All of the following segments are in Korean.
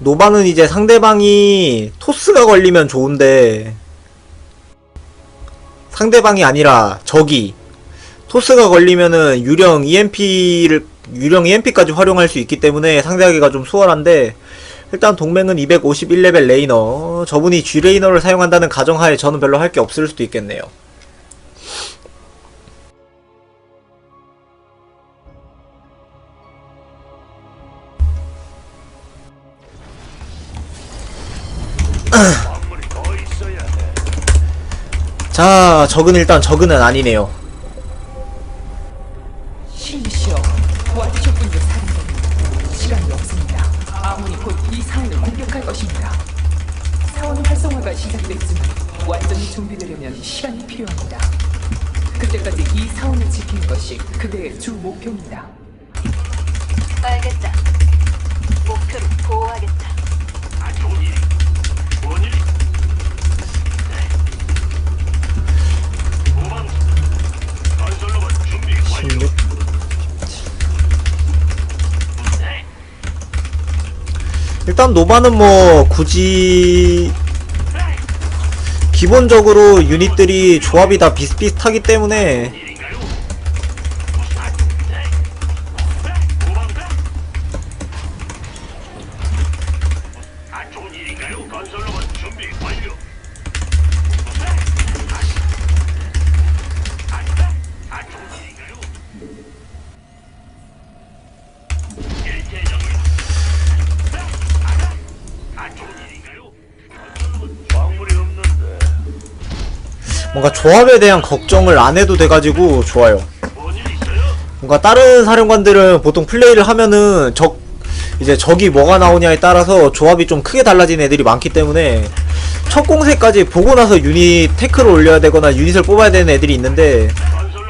노바는 이제 상대방이 토스가 걸리면 좋은데 상대방이 아니라 적이 토스가 걸리면은 유령 EMP를 유령 EMP까지 활용할 수 있기 때문에 상대하기가 좀 수월한데 일단 동맹은 251레벨 레이너 저분이 G 레이너를 사용한다는 가정하에 저는 별로 할 게 없을 수도 있겠네요. 자, 적은 일단 적은은 아니네요. 시간이 필요합니다 그때까지 이 사원을 지키는 것이 그대의 주 목표입니다. 목표를 보호하겠다. 안 좋은 일이. 뭔 일이? 도망. 건설로만 준비 완료. 16. 네. 일단 노바는 뭐 굳이 기본적으로 유닛들이 조합이 다 비슷비슷하기 때문에 뭔가 조합에 대한 걱정을 안 해도 돼가지고 좋아요. 뭔가 다른 사령관들은 보통 플레이를 하면은 적 이제 적이 뭐가 나오냐에 따라서 조합이 좀 크게 달라진 애들이 많기 때문에 첫 공세까지 보고 나서 유닛 태클을 올려야 되거나 유닛을 뽑아야 되는 애들이 있는데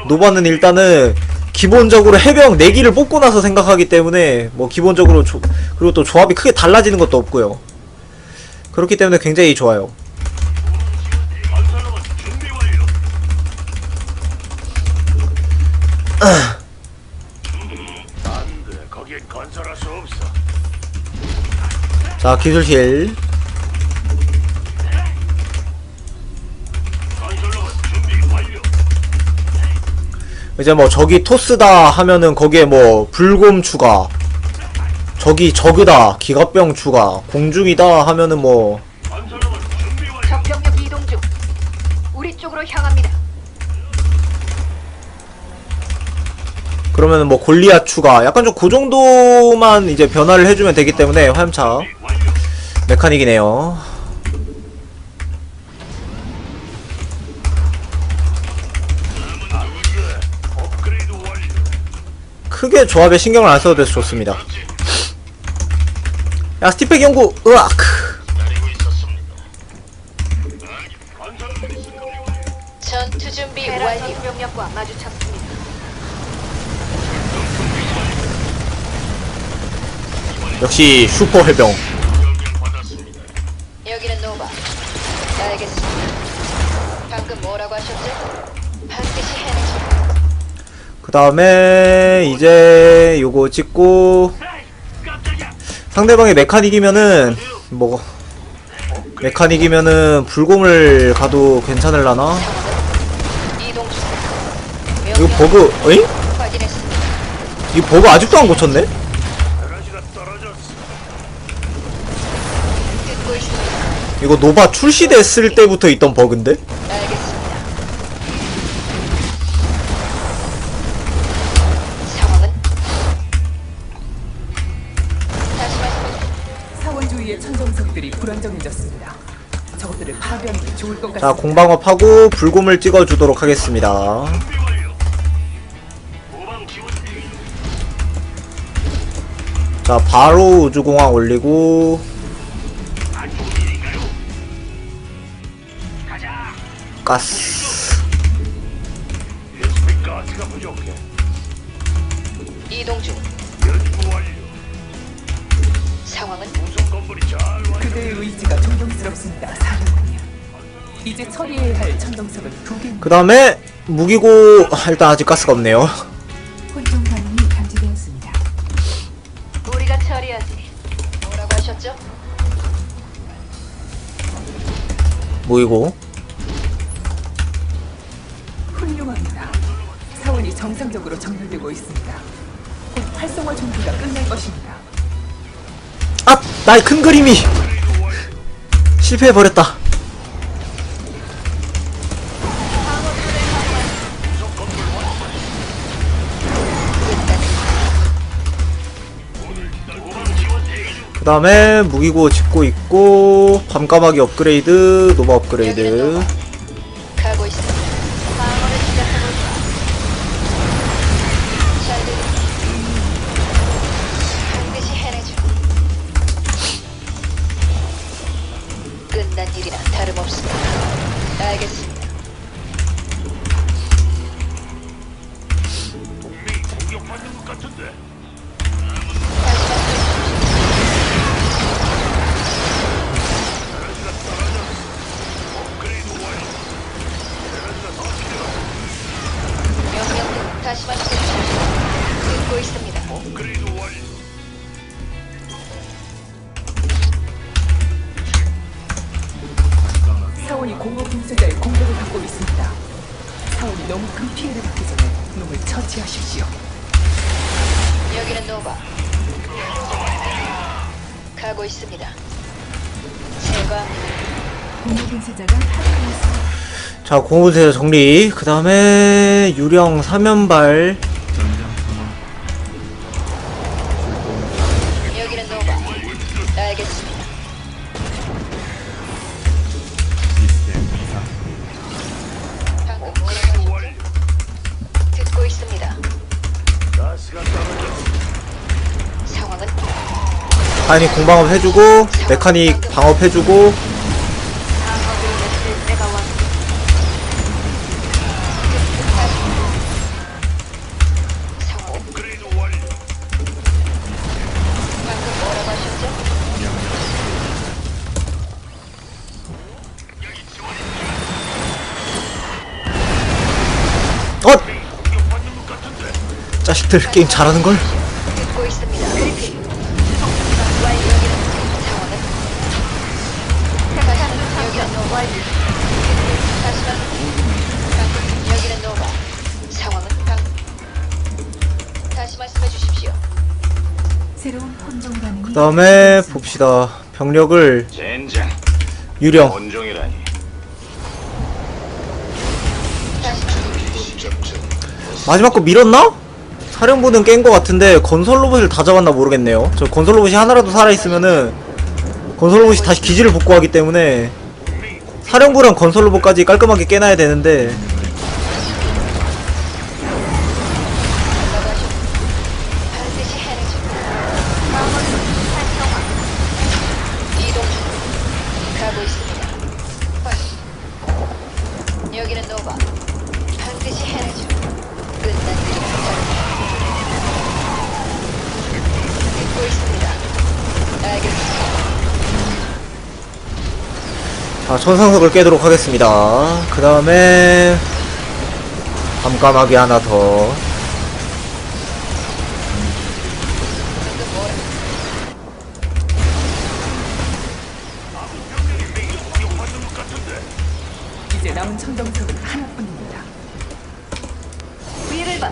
노바는 일단은 기본적으로 해병 4기를 뽑고 나서 생각하기 때문에 뭐 기본적으로 조, 그리고 또 조합이 크게 달라지는 것도 없고요. 그렇기 때문에 굉장히 좋아요. 안돼 거기에 건설할 수 없어. 자 기술실. 이제 뭐 적이 토스다 하면은 거기에 뭐 불곰 추가 적이 저그다 기갑병 추가 공중이다 하면은 뭐. 적병력 이동 중. 우리 쪽으로 향합니다. 그러면은 뭐 골리앗 추가 약간 좀 그 정도만 이제 변화를 해주면 되기 때문에 화염차. 메카닉이네요. 크게 조합에 신경을 안 써도 돼서 좋습니다 야 스티펙 연구 으악 역시 슈퍼 해병. 여기는 노바. 알겠습니다. 방금 뭐라고 하셨죠? 반드시 해내죠. 그 다음에 이제 요거 찍고. 상대방이 메카닉이면은 뭐 메카닉이면은 불곰을 가도 괜찮을라나? 이동 중. 이거 버그 어잉? 확인했습니다. 이 버그 아직도 안 고쳤네? 이거 노바 출시됐을 때부터 있던 버그인데? 알겠습니다. 상황은 다시 말씀해 사원 주위의 천정석들이 불안정해졌습니다 저것들을 파괴하는 게 좋을 것 자 같습니다 공방업하고 불곰을 찍어주도록 하겠습니다. 자 바로 우주공항 올리고 가스 SP 가스가 부족해. 이동 중. 연구 완료. 상황은 우선 건물이 잘 완료. 그대의 의지가 존경스럽습니다 사령관님 이제 처리해야 할 천정석은 두 개입니다 그 다음에 무기고 일단 아직 가스가 없네요 혼종 반응이 감지되었습니다. 우리가 처리하지. 뭐라고 하셨죠? 모이고 나의 큰 그림이 실패해버렸다. 그 다음에 무기고 짓고 있고 밤까마귀 업그레이드 노바 업그레이드 놈을 처치하십시오. 여기는 노바. 가고 있습니다. 제거합니다. 공허 분쇄자가 파괴되었습니다. 자 공부세 정리 그 다음에 유령 사면발 아니 공방업 해주고 메카닉 방업 해주고. 자식들 게임 잘하는걸? 다시 말 방금 여기는 노바. 상황은 방. 다시 말씀해 주십시오. 새로운 혼종 반응이 그 다음에 봅시다 병력을 젠장. 유령. 다시 마지막 거 밀었나? 사령부는 깬 거 같은데 건설 로봇을 다 잡았나 모르겠네요 저 건설 로봇이 하나라도 살아있으면은 건설 로봇이 다시 기지를 복구하기 때문에 사령부랑 건설 로봇까지 깔끔하게 깨놔야 되는데 천상석을 깨도록 하겠습니다 그 다음에 밤까마귀 하나 더 방금 뭐라? 공격받는 것 같은데. 이제 남은 천정석은 하나뿐입니다. 위를 봐.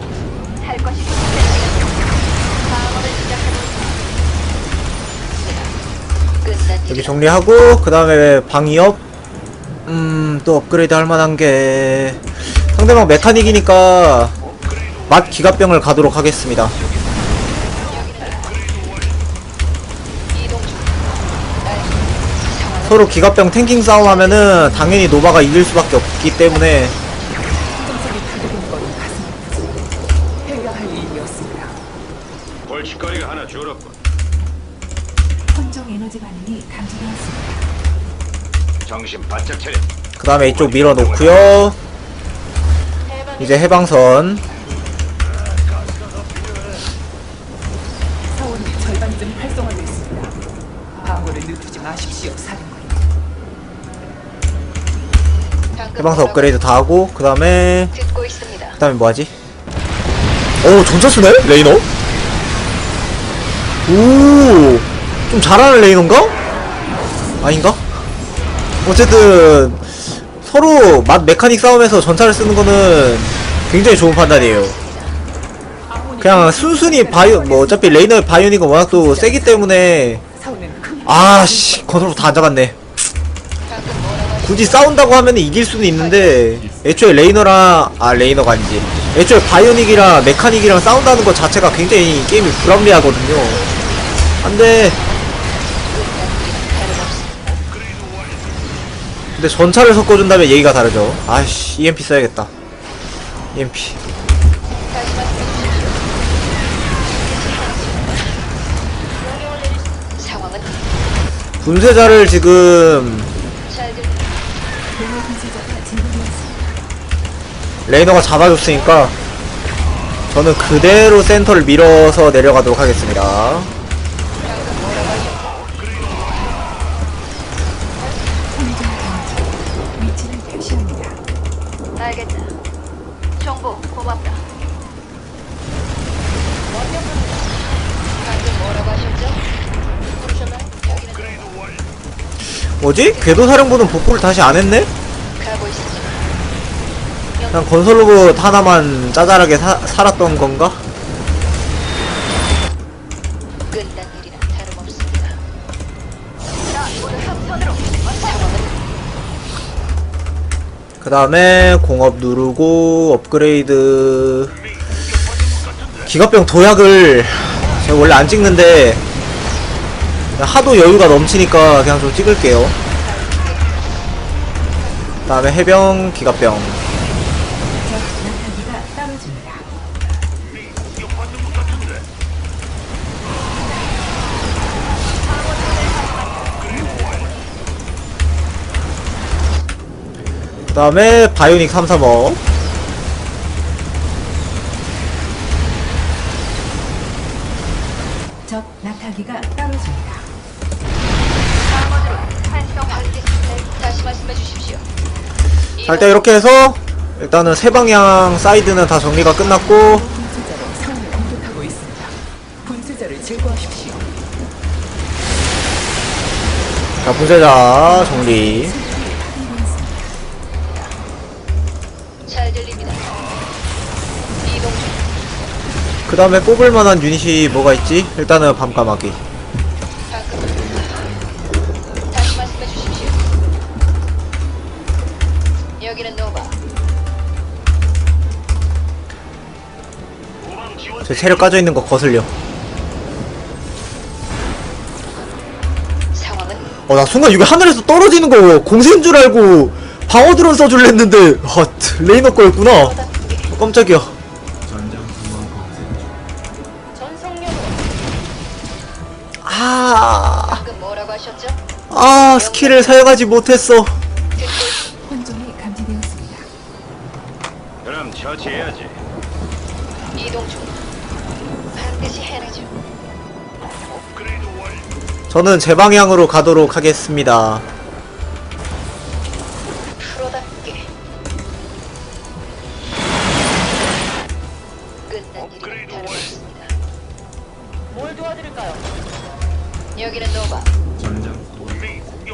할 것이 있습니다. 방어를 시작해볼까? 끝난 여기 정리하고 그 다음에 방위업 음또 업그레이드 할 만한 게 상대방 메카닉이니까 맛 기갑병을 가도록 하겠습니다 서로 기갑병 탱킹 싸움 하면은 당연히 노바가 이길 수밖에 없기 때문에. 벌칙거리가 하나 줄었군. 혼종 에너지 반응이. 정신 바짝 차려. 그 다음에 이쪽 밀어놓고요 이제 해방선 사원이 절반쯤 활성화됐습니다. 방어를 늦추지 마십시오, 사령관님. 방금 해방선 업그레이드 다 하고 그 다음에 듣고 있습니다. 그 다음에 뭐하지? 오 전차수네? 레이너? 오좀 잘하는 레이너인가? 아닌가? 어쨌든 서로 맛 메카닉 싸움에서 전차를 쓰는 거는 굉장히 좋은 판단이에요. 그냥 순순히 바이오 뭐 어차피 레이너의 바이오닉은 워낙 또 세기 때문에 아씨 건설로 다 안 잡았네. 굳이 싸운다고 하면 이길 수는 있는데 애초에 레이너랑 아 레이너가 아니지 애초에 바이오닉이랑 메카닉이랑 싸운다는 것 자체가 굉장히 게임이 불합리하거든요. 안돼. 근데 전차를 섞어준다면 얘기가 다르죠. 아이씨 EMP 써야겠다. EMP. 분쇄자를 지금. 레이너가 잡아줬으니까 저는 그대로 센터를 밀어서 내려가도록 하겠습니다. 고맙다. 방금 뭐라고 하셨죠? 부르셨나요? 여기는 뭐지? 궤도사령부는 복구를 다시 안 했네? 가고 있습니다. 그냥 건설 로봇 하나만 짜잘하게 사, 살았던 건가? 그 다음에 공업 누르고 업그레이드. 기갑병 도약을 제가 원래 안 찍는데 하도 여유가 넘치니까 그냥 좀 찍을게요. 그 다음에 해병 기갑병 다음에 바이오닉 335적 낙하기가 떨어집니다. 방어드로 활성화하겠습니다. 다시 말씀해 주십시오. 자 일단 이렇게 해서 일단은 세 방향 사이드는 다 정리가 끝났고 분쇄자로 사원을 공격하고 있습니다. 분쇄자를 제거하십시오. 자 분쇄자 정리 그 다음에 뽑을 만한 유닛이 뭐가 있지? 일단은 밤까마귀 방금. 다시 말씀해 주십시오. 여기는 노바. 후방 지원 제 체력 까져 있는 거 거슬려 상황은 어 나 순간 이거 하늘에서 떨어지는 거 공세인 줄 알고 방어 드론 써줄려 했는데 아 레이너 거였구나 어, 깜짝이야 아 스킬을 사용하지 못했어 혼종이 감지되었습니다. 그럼 처치해야지. 이동 중. 반드시 해내죠. 업그레이드 완료. 저는 제 방향으로 가도록 하겠습니다 프로답게. 끝난 일이 다름없습니다. 뭘 도와드릴까요? 여기는 노바.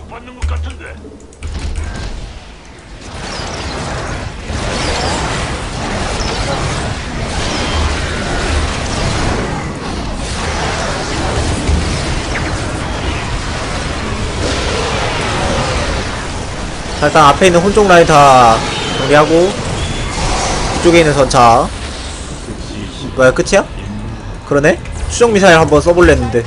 공격받는 것 같은데. 자 일단 앞에 있는 혼종 라인 다 정리하고 이쪽에 있는 전차 뭐야 끝이야? 그러네? 추적 미사일 한번 써볼랬는데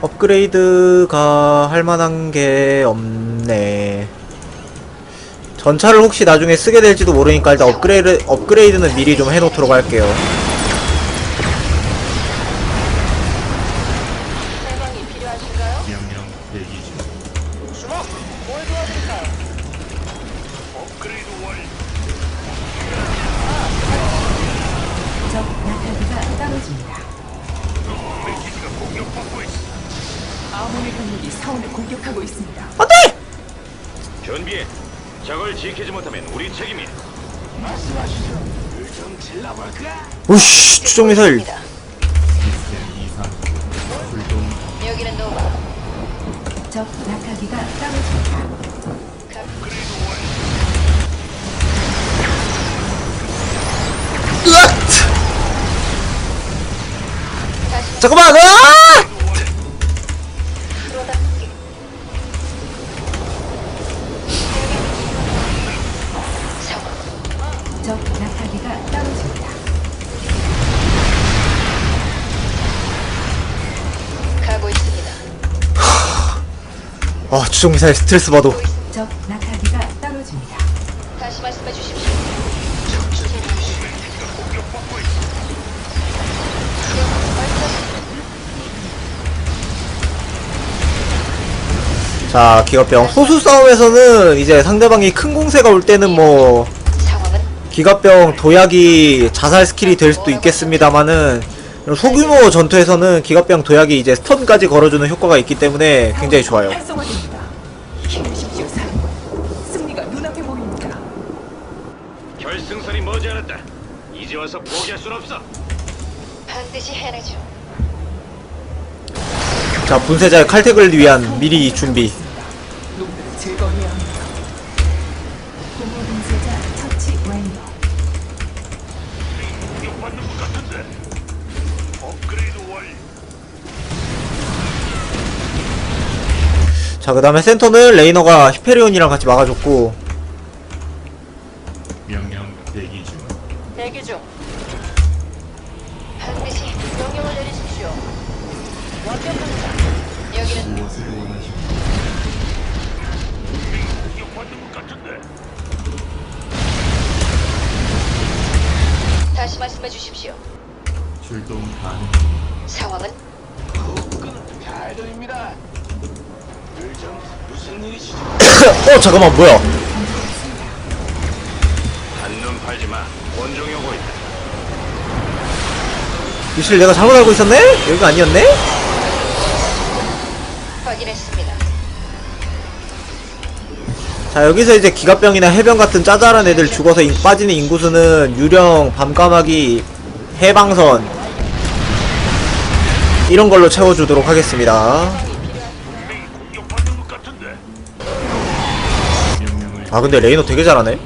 업그레이드가 할 만한 게 없네. 전차를 혹시 나중에 쓰게 될지도 모르니까 일단 업그레이드, 업그레이드는 미리 좀 해놓도록 할게요. 준비해. 적을 지키지 못하면 우리 책임이야. 말씀하시죠. 의전 우씨 추적 미사일 있습니다. 여기는 노바. 적 낙하기가. 으악! 다시 잠깐만 으악! 아 추적 미사일 스트레스 받아 적 낙하기가 떨어집니다. 다시 말씀해 주십시오. 자 기갑병 소수 싸움에서는 이제 상대방이 큰 공세가 올 때는 뭐 상황은 기갑병 도약이 자살 스킬이 될 수도 있겠습니다만은 소규모 전투에서는 기갑병 도약이 이제 스턴까지 걸어주는 효과가 있기 때문에 굉장히 좋아요. 활성화됩니다. 힘내십시오, 사령관. 승리가 눈앞에 보입니다. 결승선이 머지않았다. 이제 와서 포기할 순 없어. 반드시 해내죠. 자 분쇄자의 칼택을 위한 미리 준비. 놈들을 제거해야 합니다. 자 그 다음에 센터는 레이너가 히페리온이랑 같이 막아줬고 명령 대기 중. 대기 중. 반드시 명령을 내리십시오. 완벽합니다. 여기는 무엇을 원하십니까? 공격받는 것 같은데. 다시 말씀해 주십시오. 출동 가능. 상황은 잘 들립니다. 어 잠깐만 뭐야 한눈 팔지 마. 원종이 오고 있다. 미실 내가 잘못 알고 있었네? 여기가 아니었네? 확인했습니다. 자 여기서 이제 기갑병이나 해병 같은 짜잘한 애들 죽어서 인- 빠지는 인구수는 유령, 밤까마귀, 해방선 이런 걸로 채워주도록 하겠습니다 아 근데 레이너 되게 잘하네.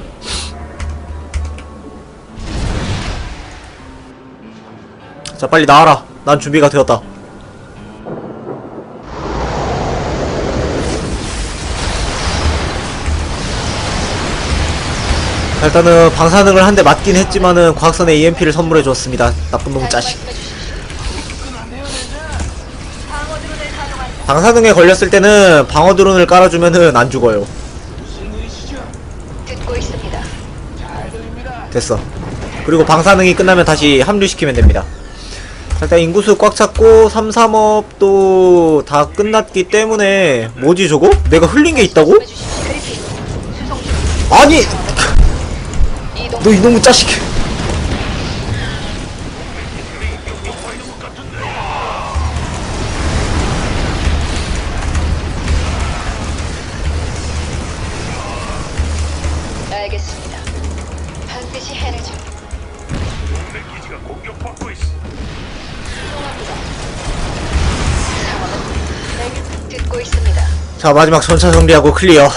자 빨리 나와라. 난 준비가 되었다. 자, 일단은 방사능을 한 대 맞긴 했지만은 과학선에 EMP를 선물해 줬습니다. 나쁜 놈 주십시오. 방사능에 걸렸을 때는 방어 드론을 깔아주면은 안 죽어요 됐어. 그리고 방사능이 끝나면 다시 합류시키면 됩니다. 자, 일단 인구수 꽉 찼고 3, 3업도 다 끝났기 때문에 뭐지 저거? 내가 흘린 게 있다고? 아니! 너 이놈의 자식! 자 마지막 전차 정리하고 클리어.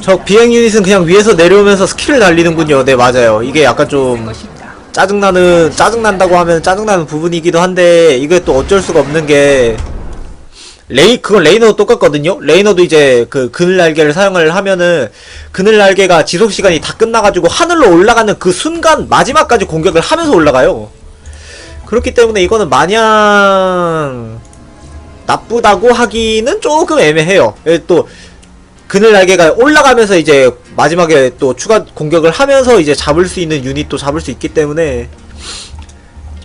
저 비행 유닛은 그냥 위에서 내려오면서 스킬을 날리는군요. 네 맞아요. 이게 약간 좀 것입니다. 짜증나는 짜증난다고 하면 짜증나는 부분이기도 한데 이게 또 어쩔 수가 없는 게 레이 그건 레이너도 똑같거든요. 레이너도 이제 그 그늘 날개를 사용을 하면은 그늘 날개가 지속 시간이 다 끝나가지고 하늘로 올라가는 그 순간 마지막까지 공격을 하면서 올라가요. 그렇기 때문에 이거는 마냥 나쁘다고 하기는 조금 애매해요. 예, 또 그늘 날개가 올라가면서 이제 마지막에 또 추가 공격을 하면서 이제 잡을 수 있는 유닛도 잡을 수 있기 때문에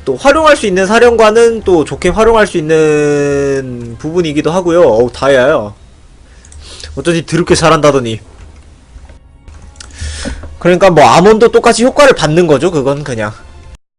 또 활용할 수 있는 사령관은 또 좋게 활용할 수 있는 부분이기도 하고요. 어우 다야요. 어쩐지 드럽게 잘한다더니. 그러니까 뭐 아몬도 똑같이 효과를 받는 거죠. 그건 그냥.